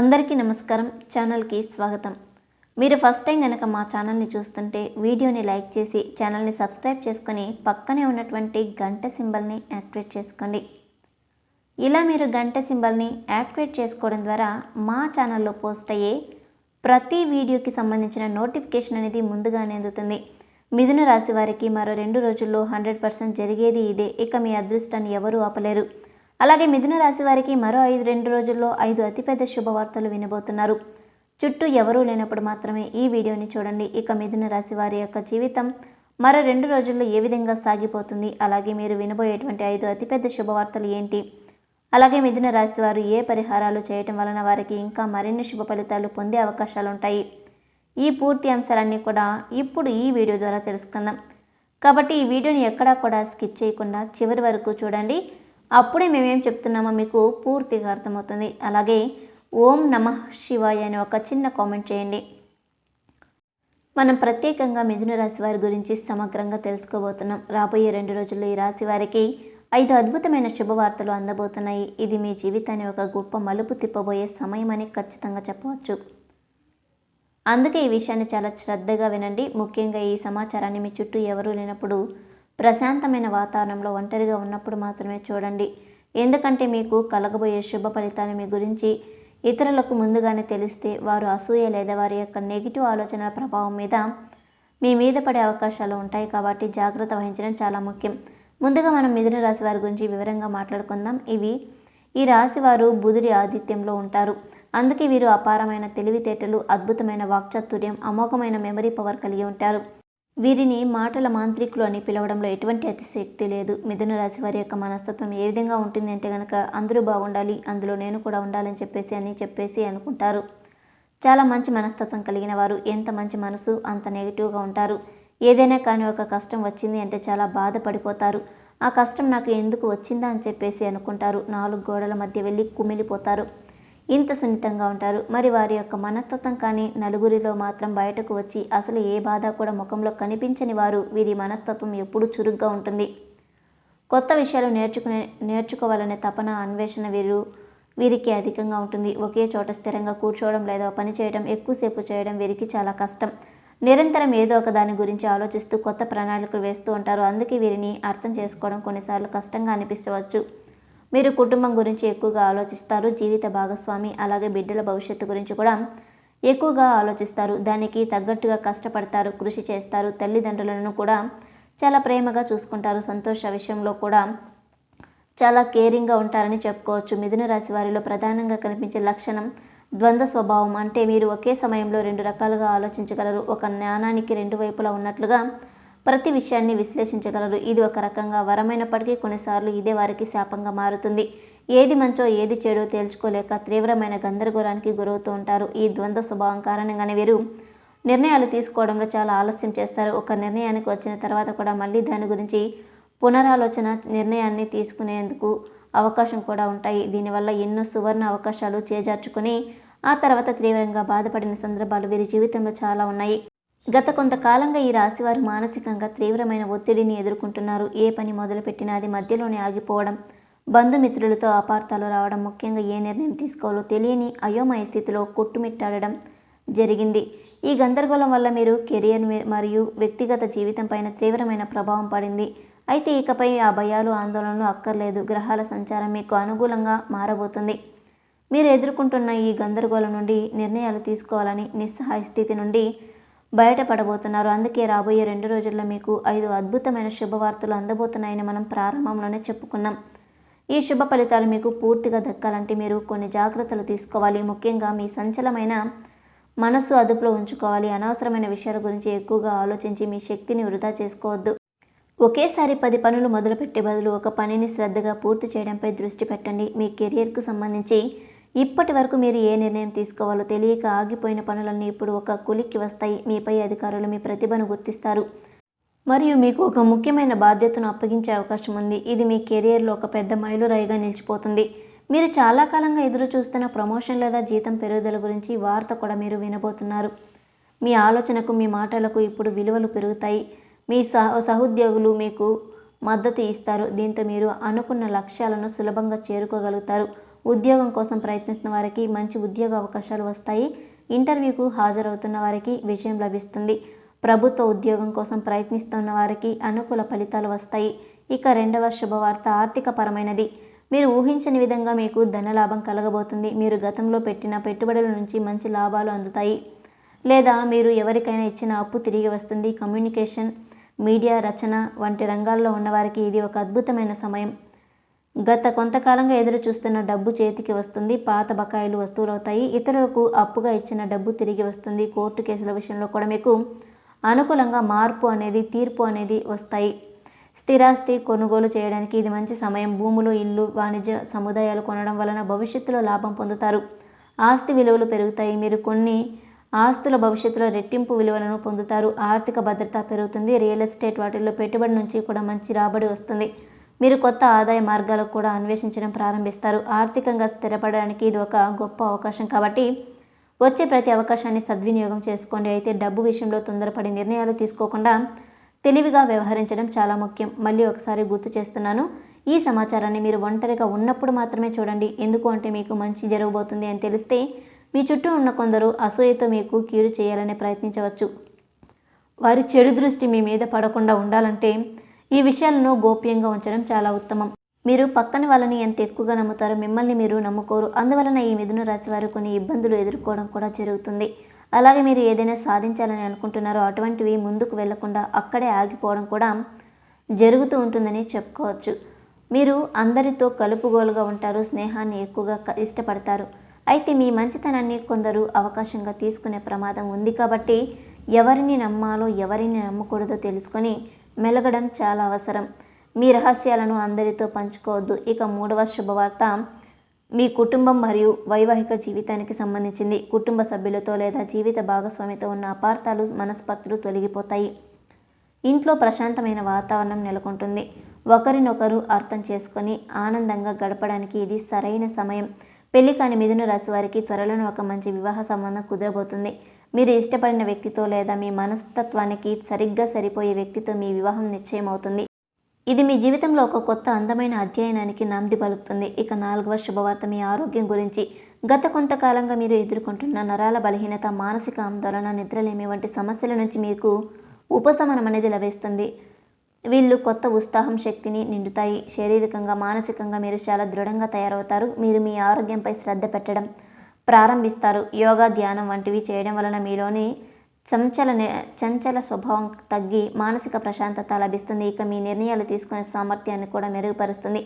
అందరికీ నమస్కారం. ఛానల్కి స్వాగతం. మీరు ఫస్ట్ టైం కనుక మా ఛానల్ని చూస్తుంటే వీడియోని లైక్ చేసి ఛానల్ని సబ్స్క్రైబ్ చేసుకొని పక్కనే ఉన్నటువంటి గంట సింబల్ని యాక్టివేట్ చేసుకోండి. ఇలా మీరు గంట సింబల్ని యాక్టివేట్ చేసుకోవడం ద్వారా మా ఛానల్లో పోస్ట్ అయ్యే ప్రతి వీడియోకి సంబంధించిన నోటిఫికేషన్ అనేది ముందుగానే అందుతుంది. మిథున రాశి వారికి మరో రెండు రోజుల్లో హండ్రెడ్ పర్సెంట్ జరిగేది ఇదే. ఇక మీ అదృష్టాన్ని ఎవరూ ఆపలేరు. అలాగే మిథున రాశి వారికి మరో ఐదు రెండు రోజుల్లో ఐదు అతిపెద్ద శుభవార్తలు వినబోతున్నారు. చుట్టూ ఎవరూ లేనప్పుడు మాత్రమే ఈ వీడియోని చూడండి. ఇక మిథున రాశి వారి యొక్క జీవితం మరో రెండు రోజుల్లో ఏ విధంగా సాగిపోతుంది? అలాగే మీరు వినబోయేటువంటి ఐదు అతిపెద్ద శుభవార్తలు ఏంటి? అలాగే మిథున రాశి వారు ఏ పరిహారాలు చేయటం వలన వారికి ఇంకా మరిన్ని శుభ ఫలితాలు పొందే అవకాశాలు ఉంటాయి? ఈ పూర్తి అంశాలన్నీ కూడా ఇప్పుడు ఈ వీడియో ద్వారా తెలుసుకుందాం. కాబట్టి ఈ వీడియోని ఎక్కడా కూడా స్కిప్ చేయకుండా చివరి వరకు చూడండి. అప్పుడే మేమేం చెప్తున్నామో మీకు పూర్తిగా అర్థమవుతుంది. అలాగే ఓం నమ శివాయ అని ఒక చిన్న కామెంట్ చేయండి. మనం ప్రత్యేకంగా మిథున రాశి వారి గురించి సమగ్రంగా తెలుసుకోబోతున్నాం. రాబోయే రెండు రోజుల్లో ఈ రాశి వారికి ఐదు అద్భుతమైన శుభవార్తలు అందబోతున్నాయి. ఇది మీ జీవితాన్ని ఒక గొప్ప మలుపు తిప్పబోయే సమయం అని ఖచ్చితంగా చెప్పవచ్చు. అందుకే ఈ విషయాన్ని చాలా శ్రద్ధగా వినండి. ముఖ్యంగా ఈ సమాచారాన్ని మీ చుట్టూ ఎవరూ లేనప్పుడు ప్రశాంతమైన వాతావరణంలో ఒంటరిగా ఉన్నప్పుడు మాత్రమే చూడండి. ఎందుకంటే మీకు కలగబోయే శుభ ఫలితాలు మీ గురించి ఇతరులకు ముందుగానే తెలిస్తే వారు అసూయ లేదా వారి యొక్క నెగిటివ్ ఆలోచనల ప్రభావం మీద మీ మీద పడే అవకాశాలు ఉంటాయి కాబట్టి జాగ్రత్త వహించడం చాలా ముఖ్యం. ముందుగా మనం మిథున రాశి వారి గురించి వివరంగా మాట్లాడుకుందాం. ఇవి ఈ రాశి వారు బుధుడి ఆధిత్యంలో ఉంటారు. అందుకే వీరు అపారమైన తెలివితేటలు అద్భుతమైన వాక్చాతుర్యం అమోఘమైన మెమరీ పవర్ కలిగి ఉంటారు. వీరిని మాటల మాంత్రికులు అని పిలవడంలో ఎటువంటి అతిశక్తి లేదు. మిథున రాశి వారి యొక్క మనస్తత్వం ఏ విధంగా ఉంటుంది అంటే కనుక అందరూ బాగుండాలి అందులో నేను కూడా ఉండాలని చెప్పేసి అని చెప్పేసి అనుకుంటారు. చాలా మంచి మనస్తత్వం కలిగిన వారు ఎంత మంచి మనసు అంత నెగిటివ్గా ఉంటారు. ఏదైనా కానీ ఒక కష్టం వచ్చింది అంటే చాలా బాధపడిపోతారు. ఆ కష్టం నాకు ఎందుకు వచ్చిందా అని చెప్పేసి అనుకుంటారు. నాలుగు గోడల మధ్య వెళ్ళి కుమిలిపోతారు. ఇంత సున్నితంగా ఉంటారు. మరి వారి యొక్క మనస్తత్వం కానీ నలుగురిలో మాత్రం బయటకు వచ్చి అసలు ఏ బాధ కూడా ముఖంలో కనిపించని వారు వీరి మనస్తత్వం ఎప్పుడూ చురుగ్గా ఉంటుంది. కొత్త విషయాలు నేర్చుకునే నేర్చుకోవాలనే తపన అన్వేషణ వీరు వీరికి అధికంగా ఉంటుంది. ఒకే చోట స్థిరంగా కూర్చోవడం లేదా పని చేయడం ఎక్కువసేపు చేయడం వీరికి చాలా కష్టం. నిరంతరం ఏదో ఒక దాని గురించి ఆలోచిస్తూ కొత్త ప్రణాళికలు వేస్తూ ఉంటారు. అందుకే వీరిని అర్థం చేసుకోవడం కొన్నిసార్లు కష్టంగా అనిపించవచ్చు మీరు కుటుంబం గురించి ఎక్కువగా ఆలోచిస్తారు జీవిత భాగస్వామి అలాగే బిడ్డల భవిష్యత్తు గురించి కూడా ఎక్కువగా ఆలోచిస్తారు. దానికి తగ్గట్టుగా కష్టపడతారు కృషి చేస్తారు తల్లిదండ్రులను కూడా చాలా ప్రేమగా చూసుకుంటారు. సంతోష విషయంలో కూడా చాలా కేరింగ్గా ఉంటారని చెప్పుకోవచ్చు. మిథున రాశి వారిలో ప్రధానంగా కనిపించే లక్షణం ద్వంద్వ స్వభావం. అంటే మీరు ఒకే సమయంలో రెండు రకాలుగా ఆలోచించగలరు. ఒక జ్ఞానానికి రెండు వైపులా ఉన్నట్లుగా ప్రతి విషయాన్ని విశ్లేషించగలరు. ఇది ఒక రకంగా వరమైనప్పటికీ కొన్నిసార్లు ఇదే వారికి శాపంగా మారుతుంది. ఏది మంచో ఏది చెడో తేల్చుకోలేక తీవ్రమైన గందరగోళానికి గురవుతూ ఉంటారు. ఈ ద్వంద్వ స్వభావం కారణంగానే వీరు నిర్ణయాలు తీసుకోవడంలో చాలా ఆలస్యం చేస్తారు. ఒక నిర్ణయానికి వచ్చిన తర్వాత కూడా మళ్ళీ దాని గురించి పునరాలోచన నిర్ణయాన్ని తీసుకునేందుకు అవకాశం కూడా ఉంటాయి. దీనివల్ల ఎన్నో సువర్ణ అవకాశాలు చేజార్చుకుని ఆ తర్వాత తీవ్రంగా బాధపడిన సందర్భాలు వీరి జీవితంలో చాలా ఉన్నాయి. గత కొంతకాలంగా ఈ రాశివారు మానసికంగా తీవ్రమైన ఒత్తిడిని ఎదుర్కొంటున్నారు. ఏ పని మొదలుపెట్టినా అది మధ్యలోనే ఆగిపోవడం బంధుమిత్రులతో అపార్థాలు రావడం ముఖ్యంగా ఏ నిర్ణయం తీసుకోవాలో తెలియని అయోమయ స్థితిలో కొట్టుమిట్టాడడం జరిగింది. ఈ గందరగోళం వల్ల మీరు కెరియర్ మరియు వ్యక్తిగత జీవితం పైన తీవ్రమైన ప్రభావం పడింది. అయితే ఇకపై ఆ భయాలు ఆందోళనలు అక్కర్లేదు. గ్రహాల సంచారం మీకు అనుకూలంగా మారబోతుంది. మీరు ఎదుర్కొంటున్న ఈ గందరగోళం నుండి నిర్ణయాలు తీసుకోవాలని నిస్సహాయ స్థితి నుండి బయటపడబోతున్నారు. అందుకే రాబోయే రెండు రోజుల్లో మీకు ఐదు అద్భుతమైన శుభవార్తలు అందబోతున్నాయని మనం ప్రారంభంలోనే చెప్పుకున్నాం. ఈ శుభ ఫలితాలు మీకు పూర్తిగా దక్కాలంటే మీరు కొన్ని జాగ్రత్తలు తీసుకోవాలి. ముఖ్యంగా మీ సంచలమైన మనస్సు అదుపులో ఉంచుకోవాలి. అనవసరమైన విషయాల గురించి ఎక్కువగా ఆలోచించి మీ శక్తిని వృధా చేసుకోవద్దు. ఒకేసారి పది పనులు మొదలుపెట్టే బదులు ఒక పనిని శ్రద్ధగా పూర్తి చేయడంపై దృష్టి పెట్టండి. మీ కెరియర్కు సంబంధించి ఇప్పటి వరకు మీరు ఏ నిర్ణయం తీసుకోవాలో తెలియక ఆగిపోయిన పనులన్నీ ఇప్పుడు ఒక కులిక్కి వస్తాయి. మీపై అధికారులు మీ ప్రతిభను గుర్తిస్తారు. మరియు మీకు ఒక ముఖ్యమైన బాధ్యతను అప్పగించే అవకాశం ఉంది. ఇది మీ కెరియర్లో ఒక పెద్ద మైలురాయిగా నిలిచిపోతుంది. మీరు చాలా కాలంగా ఎదురు చూస్తున్న ప్రమోషన్ లేదా జీతం పెరుగుదల గురించి వార్త కూడా మీరు వినబోతున్నారు. మీ ఆలోచనకు మీ మాటలకు ఇప్పుడు విలువలు పెరుగుతాయి. మీ సహ సహోద్యోగులు మీకు మద్దతు ఇస్తారు. దీంతో మీరు అనుకున్న లక్ష్యాలను సులభంగా చేరుకోగలుగుతారు. ఉద్యోగం కోసం ప్రయత్నిస్తున్న వారికి మంచి ఉద్యోగ అవకాశాలు వస్తాయి. ఇంటర్వ్యూకు హాజరవుతున్న వారికి విజయం లభిస్తుంది. ప్రభుత్వ ఉద్యోగం కోసం ప్రయత్నిస్తున్న వారికి అనుకూల ఫలితాలు వస్తాయి. ఇక రెండవ శుభవార్త ఆర్థిక పరమైనది మీరు ఊహించని విధంగా మీకు ధనలాభం కలగబోతుంది. మీరు గతంలో పెట్టిన పెట్టుబడుల నుంచి మంచి లాభాలు అందుతాయి. లేదా మీరు ఎవరికైనా ఇచ్చిన అప్పు తిరిగి వస్తుంది. కమ్యూనికేషన్ మీడియా రచన వంటి రంగాల్లో ఉన్నవారికి ఇది ఒక అద్భుతమైన సమయం. గత కొంతకాలంగా ఎదురు చూస్తున్న డబ్బు చేతికి వస్తుంది పాత బకాయిలు వస్తువులవుతాయి ఇతరులకు అప్పుగా ఇచ్చిన డబ్బు తిరిగి వస్తుంది. కోర్టు కేసుల విషయంలో కూడా మీకు అనుకూలంగా మార్పు అనేది తీర్పు అనేది వస్తాయి. స్థిరాస్తి కొనుగోలు చేయడానికి ఇది మంచి సమయం. భూములు ఇల్లు వాణిజ్య సముదాయాలు కొనడం వలన భవిష్యత్తులో లాభం పొందుతారు. ఆస్తి విలువలు పెరుగుతాయి. మీరు కొన్ని ఆస్తుల భవిష్యత్తులో రెట్టింపు విలువలను పొందుతారు. ఆర్థిక భద్రత పెరుగుతుంది. రియల్ ఎస్టేట్ వాటిల్లో పెట్టుబడి నుంచి కూడా మంచి రాబడి వస్తుంది. మీరు కొత్త ఆదాయ మార్గాలకు కూడా అన్వేషించడం ప్రారంభిస్తారు. ఆర్థికంగా స్థిరపడడానికి ఇది ఒక గొప్ప అవకాశం కాబట్టి వచ్చే ప్రతి అవకాశాన్ని సద్వినియోగం చేసుకోండి. అయితే డబ్బు విషయంలో తొందరపడి నిర్ణయాలు తీసుకోకుండా తెలివిగా వ్యవహరించడం చాలా ముఖ్యం. మళ్ళీ ఒకసారి గుర్తు చేస్తున్నాను ఈ సమాచారాన్ని మీరు ఒంటరిగా ఉన్నప్పుడు మాత్రమే చూడండి. ఎందుకు అంటే మీకు మంచి జరగబోతుంది అని తెలిస్తే మీ చుట్టూ ఉన్న కొందరు అసూయతో మీకు కీడు చేయాలని ప్రయత్నించవచ్చు. వారి చెడు దృష్టి మీ మీద పడకుండా ఉండాలంటే ఈ విషయాలను గోప్యంగా ఉంచడం చాలా ఉత్తమం. మీరు పక్కన వాళ్ళని ఎంత ఎక్కువగా నమ్ముతారో మిమ్మల్ని మీరు నమ్ముకోరు. అందువలన ఈ మిథున రాశి వారు కొన్ని ఇబ్బందులు ఎదుర్కోవడం కూడా జరుగుతుంది. అలాగే మీరు ఏదైనా సాధించాలని అనుకుంటున్నారో అటువంటివి ముందుకు వెళ్ళకుండా అక్కడే ఆగిపోవడం కూడా జరుగుతూ ఉంటుందని చెప్పుకోవచ్చు. మీరు అందరితో కలుపుగోలుగా ఉంటారు స్నేహాన్ని ఎక్కువగా ఇష్టపడతారు. అయితే మీ మంచితనాన్ని కొందరు అవకాశంగా తీసుకునే ప్రమాదం ఉంది కాబట్టి ఎవరిని నమ్మాలో ఎవరిని నమ్మకూడదో తెలుసుకొని మెలగడం చాలా అవసరం. మీ రహస్యాలను అందరితో పంచుకోవద్దు. ఇక మూడవ శుభవార్త మీ కుటుంబం మరియు వైవాహిక జీవితానికి సంబంధించింది. కుటుంబ సభ్యులతో లేదా జీవిత భాగస్వామితో ఉన్న అపార్థాలు మనస్పర్ధలు తొలగిపోతాయి. ఇంట్లో ప్రశాంతమైన వాతావరణం నెలకొంటుంది. ఒకరినొకరు అర్థం చేసుకొని ఆనందంగా గడపడానికి ఇది సరైన సమయం. పెళ్ళి కాని మిథున రాశి వారికి త్వరలోనే ఒక మంచి వివాహ సంబంధం కుదరబోతుంది. మీరు ఇష్టపడిన వ్యక్తితో లేదా మీ మనస్తత్వానికి సరిగ్గా సరిపోయే వ్యక్తితో మీ వివాహం నిశ్చయమవుతుంది. ఇది మీ జీవితంలో ఒక కొత్త అందమైన అధ్యయనానికి నాంది పలుకుతుంది. ఇక నాలుగవ శుభవార్త మీ ఆరోగ్యం గురించి. గత కొంతకాలంగా మీరు ఎదుర్కొంటున్న నరాల బలహీనత మానసిక ఆందోళన నిద్రలేమి వంటి సమస్యల నుంచి మీకు ఉపశమనం అనేది లభిస్తుంది. వీళ్ళు కొత్త ఉత్సాహం శక్తిని నిండుతాయి. శారీరకంగా మానసికంగా మీరు చాలా దృఢంగా తయారవుతారు. మీరు మీ ఆరోగ్యంపై శ్రద్ధ పెట్టడం ప్రారంభిస్తారు. యోగా ధ్యానం వంటివి చేయడం వలన మీలోని చంచల చంచల స్వభావం తగ్గి మానసిక ప్రశాంతత లభిస్తుంది. ఇక మీ నిర్ణయాలు తీసుకునే సామర్థ్యాన్ని కూడా మెరుగుపరుస్తుంది.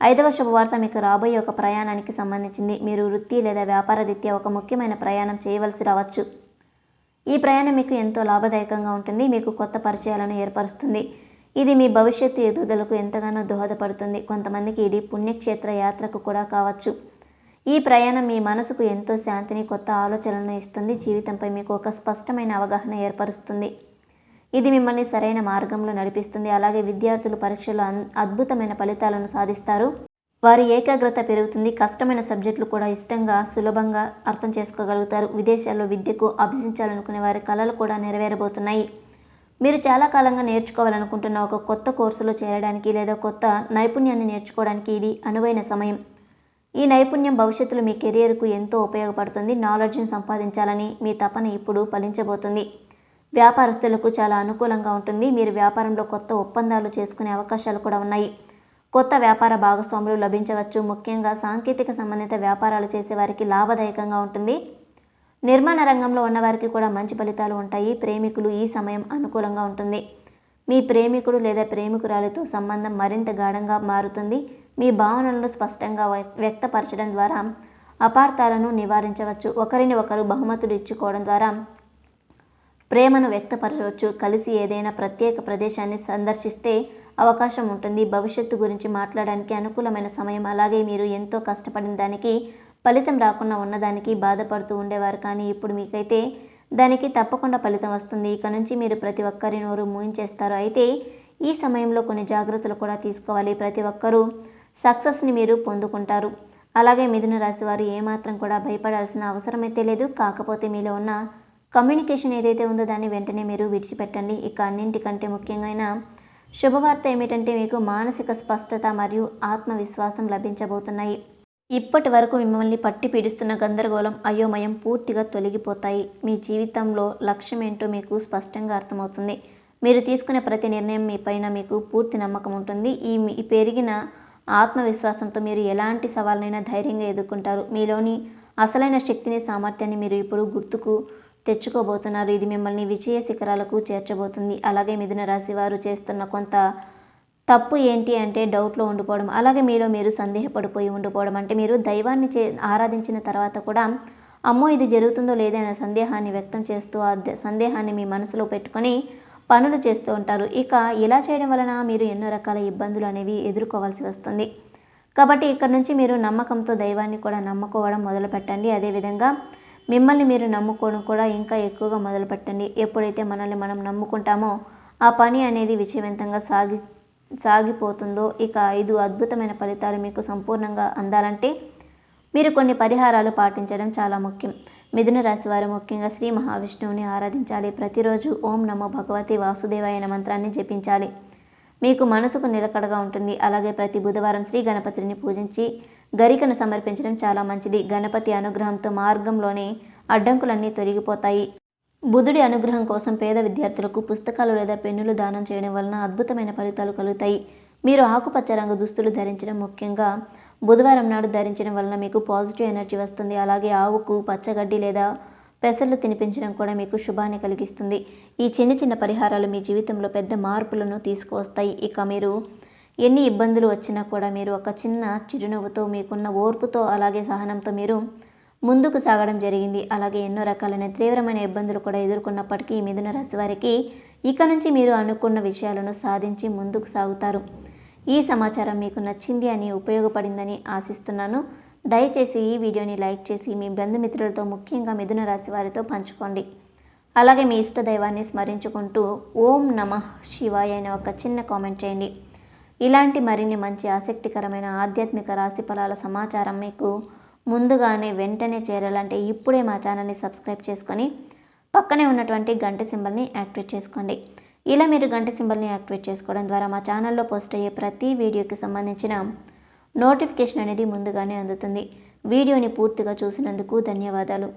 ఐదవ శుభవార్త మీకు రాబోయే ఒక ప్రయాణానికి సంబంధించింది. మీరు వృత్తి లేదా వ్యాపార రీత్యా ఒక ముఖ్యమైన ప్రయాణం చేయవలసి రావచ్చు. ఈ ప్రయాణం మీకు ఎంతో లాభదాయకంగా ఉంటుంది. మీకు కొత్త పరిచయాలను ఏర్పరుస్తుంది. ఇది మీ భవిష్యత్తు ఎదుగుదలకు ఎంతగానో దోహదపడుతుంది. కొంతమందికి ఇది పుణ్యక్షేత్ర యాత్రకు కూడా కావచ్చు. ఈ ప్రయాణం మీ మనసుకు ఎంతో శాంతిని కొత్త ఆలోచనలను ఇస్తుంది. జీవితంపై మీకు ఒక స్పష్టమైన అవగాహన ఏర్పరుస్తుంది. ఇది మిమ్మల్ని సరైన మార్గంలో నడిపిస్తుంది. అలాగే విద్యార్థులు పరీక్షలో అద్భుతమైన ఫలితాలను సాధిస్తారు. వారి ఏకాగ్రత పెరుగుతుంది. కష్టమైన సబ్జెక్టులు కూడా ఇష్టంగా సులభంగా అర్థం చేసుకోగలుగుతారు. విదేశాల్లో విద్యకు అభ్యసించాలనుకునే వారి కళలు కూడా నెరవేరబోతున్నాయి. మీరు చాలా కాలంగా నేర్చుకోవాలనుకుంటున్న ఒక కొత్త కోర్సులో చేరడానికి లేదా కొత్త నైపుణ్యాన్ని నేర్చుకోవడానికి ఇది అనువైన సమయం. ఈ నైపుణ్యం భవిష్యత్తులో మీ కెరియర్కు ఎంతో ఉపయోగపడుతుంది. నాలెడ్జ్ని సంపాదించాలని మీ తపన ఇప్పుడు ఫలించబోతుంది. వ్యాపారస్తులకు చాలా అనుకూలంగా ఉంటుంది. మీరు వ్యాపారంలో కొత్త ఒప్పందాలు చేసుకునే అవకాశాలు కూడా ఉన్నాయి. కొత్త వ్యాపార భాగస్వాములు లభించవచ్చు. ముఖ్యంగా సాంకేతిక సంబంధిత వ్యాపారాలు చేసేవారికి లాభదాయకంగా ఉంటుంది. నిర్మాణ రంగంలో ఉన్నవారికి కూడా మంచి ఫలితాలు ఉంటాయి. ప్రేమికులు ఈ సమయం అనుకూలంగా ఉంటుంది. మీ ప్రేమికుడు లేదా ప్రేమికురాలితో సంబంధం మరింత గాఢంగా మారుతుంది. మీ భావనలను స్పష్టంగా వ్యక్తపరచడం ద్వారా అపార్థాలను నివారించవచ్చు. ఒకరిని ఒకరు బహుమతులు ఇచ్చుకోవడం ద్వారా ప్రేమను వ్యక్తపరచవచ్చు. కలిసి ఏదైనా ప్రత్యేక ప్రదేశాన్ని సందర్శిస్తే అవకాశం ఉంటుంది. భవిష్యత్తు గురించి మాట్లాడడానికి అనుకూలమైన సమయం అలాగే మీరు ఎంతో కష్టపడిన దానికి ఫలితం రాకుండా ఉన్నదానికి బాధపడుతూ ఉండేవారు. కానీ ఇప్పుడు మీకైతే దానికి తప్పకుండా ఫలితం వస్తుంది. ఇక నుంచి మీరు ప్రతి ఒక్కరి నోరు మూయించేస్తారు. అయితే ఈ సమయంలో కొన్ని జాగ్రత్తలు కూడా తీసుకోవాలి. ప్రతి ఒక్కరూ సక్సెస్ని మీరు పొందుకుంటారు. అలాగే మిథున రాశి వారు ఏమాత్రం కూడా భయపడాల్సిన అవసరమైతే లేదు. కాకపోతే మీలో ఉన్న కమ్యూనికేషన్ ఏదైతే ఉందో దాన్ని వెంటనే మీరు విడిచిపెట్టండి. ఇక అన్నింటికంటే ముఖ్యమైన శుభవార్త ఏమిటంటే మీకు మానసిక స్పష్టత మరియు ఆత్మవిశ్వాసం లభించబోతున్నాయి. ఇప్పటి వరకు మిమ్మల్ని పట్టి పీడిస్తున్న గందరగోళం అయోమయం పూర్తిగా తొలగిపోతాయి. మీ జీవితంలో లక్ష్యం ఏంటో మీకు స్పష్టంగా అర్థమవుతుంది. మీరు తీసుకునే ప్రతి నిర్ణయం మీ పైన మీకు పూర్తి నమ్మకం ఉంటుంది. ఈ మీ పెరిగిన ఆత్మవిశ్వాసంతో మీరు ఎలాంటి సవాళ్ళనైనా ధైర్యంగా ఎదుర్కొంటారు. మీలోని అసలైన శక్తిని సామర్థ్యాన్ని మీరు ఇప్పుడు గుర్తుకు తెచ్చుకోబోతున్నారు. ఇది మిమ్మల్ని విజయ శిఖరాలకు చేర్చబోతుంది. అలాగే మిథున రాశి వారు చేస్తున్న కొంత తప్పు ఏంటి అంటే డౌట్లో ఉండిపోవడం. అలాగే మీలో మీరు సందేహపడిపోయి ఉండిపోవడం. అంటే మీరు దైవాన్ని చే ఆరాధించిన తర్వాత కూడా అమ్మో ఇది జరుగుతుందో లేదనే సందేహాన్ని వ్యక్తం చేస్తూ ఆ సందేహాన్ని మీ మనసులో పెట్టుకొని పనులు చేస్తూ ఉంటారు. ఇక ఇలా చేయడం వలన మీరు ఎన్నో రకాల ఇబ్బందులు అనేవి ఎదుర్కోవాల్సి వస్తుంది. కాబట్టి ఇక్కడ నుంచి మీరు నమ్మకంతో దైవాన్ని కూడా నమ్ముకోవడం మొదలు పెట్టండి. అదేవిధంగా మిమ్మల్ని మీరు నమ్ముకోవడం కూడా ఇంకా ఎక్కువగా మొదలు పెట్టండి. ఎప్పుడైతే మనల్ని మనం నమ్ముకుంటామో ఆ పని అనేది విజయవంతంగా సాగి సాగిపోతుందో ఇక ఐదు అద్భుతమైన ఫలితాలు మీకు సంపూర్ణంగా అందాలంటే మీరు కొన్ని పరిహారాలు పాటించడం చాలా ముఖ్యం. మిథున రాశి వారు ముఖ్యంగా శ్రీ మహావిష్ణువుని ఆరాధించాలి. ప్రతిరోజు ఓం నమో భగవతి వాసుదేవాయన మంత్రాన్ని జపించాలి. మీకు మనసుకు నిలకడగా ఉంటుంది. అలాగే ప్రతి బుధవారం శ్రీ గణపతిని పూజించి గరికను సమర్పించడం చాలా మంచిది. గణపతి అనుగ్రహంతో మార్గంలోనే అడ్డంకులన్నీ తొలగిపోతాయి. బుధుడి అనుగ్రహం కోసం పేద విద్యార్థులకు పుస్తకాలు లేదా పెన్నులు దానం చేయడం వలన అద్భుతమైన ఫలితాలు కలుగుతాయి. మీరు ఆకుపచ్చ రంగు దుస్తులు ధరించడం ముఖ్యంగా బుధవారం నాడు ధరించడం వలన మీకు పాజిటివ్ ఎనర్జీ వస్తుంది. అలాగే ఆవుకు పచ్చగడ్డి లేదా పెసర్లు తినిపించడం కూడా మీకు శుభాన్ని కలిగిస్తుంది. ఈ చిన్న చిన్న పరిహారాలు మీ జీవితంలో పెద్ద మార్పులను తీసుకువస్తాయి. ఇక మీరు ఎన్ని ఇబ్బందులు వచ్చినా కూడా మీరు ఒక చిన్న చిరునవ్వుతో మీకున్న ఓర్పుతో అలాగే సహనంతో మీరు ముందుకు సాగడం జరిగింది. అలాగే ఎన్నో రకాలైన తీవ్రమైన ఇబ్బందులు కూడా ఎదుర్కొన్నప్పటికీ మిథున రాశి వారికి ఇక నుంచి మీరు అనుకున్న విషయాలను సాధించి ముందుకు సాగుతారు. ఈ సమాచారం మీకు నచ్చింది అని ఉపయోగపడిందని ఆశిస్తున్నాను. దయచేసి ఈ వీడియోని లైక్ చేసి మీ బంధుమిత్రులతో ముఖ్యంగా మిథున రాశి వారితో పంచుకోండి. అలాగే మీ ఇష్ట దైవాన్ని స్మరించుకుంటూ ఓం నమ శివాయ అనే ఒక చిన్న కామెంట్ చేయండి. ఇలాంటి మరిన్ని మంచి ఆసక్తికరమైన ఆధ్యాత్మిక రాశి ఫలాల సమాచారం మీకు ముందుగానే వెంటనే చేరాలంటే ఇప్పుడే మా ఛానల్ని సబ్స్క్రైబ్ చేసుకొని పక్కనే ఉన్నటువంటి గంట సింబల్ని యాక్టివేట్ చేసుకోండి. ఇలా మీరు గంట సింబల్ని యాక్టివేట్ చేసుకోవడం ద్వారా మా ఛానల్లో పోస్ట్ అయ్యే ప్రతి వీడియోకి సంబంధించిన నోటిఫికేషన్ అనేది ముందుగానే అందుతుంది. వీడియోని పూర్తిగా చూసినందుకు ధన్యవాదాలు.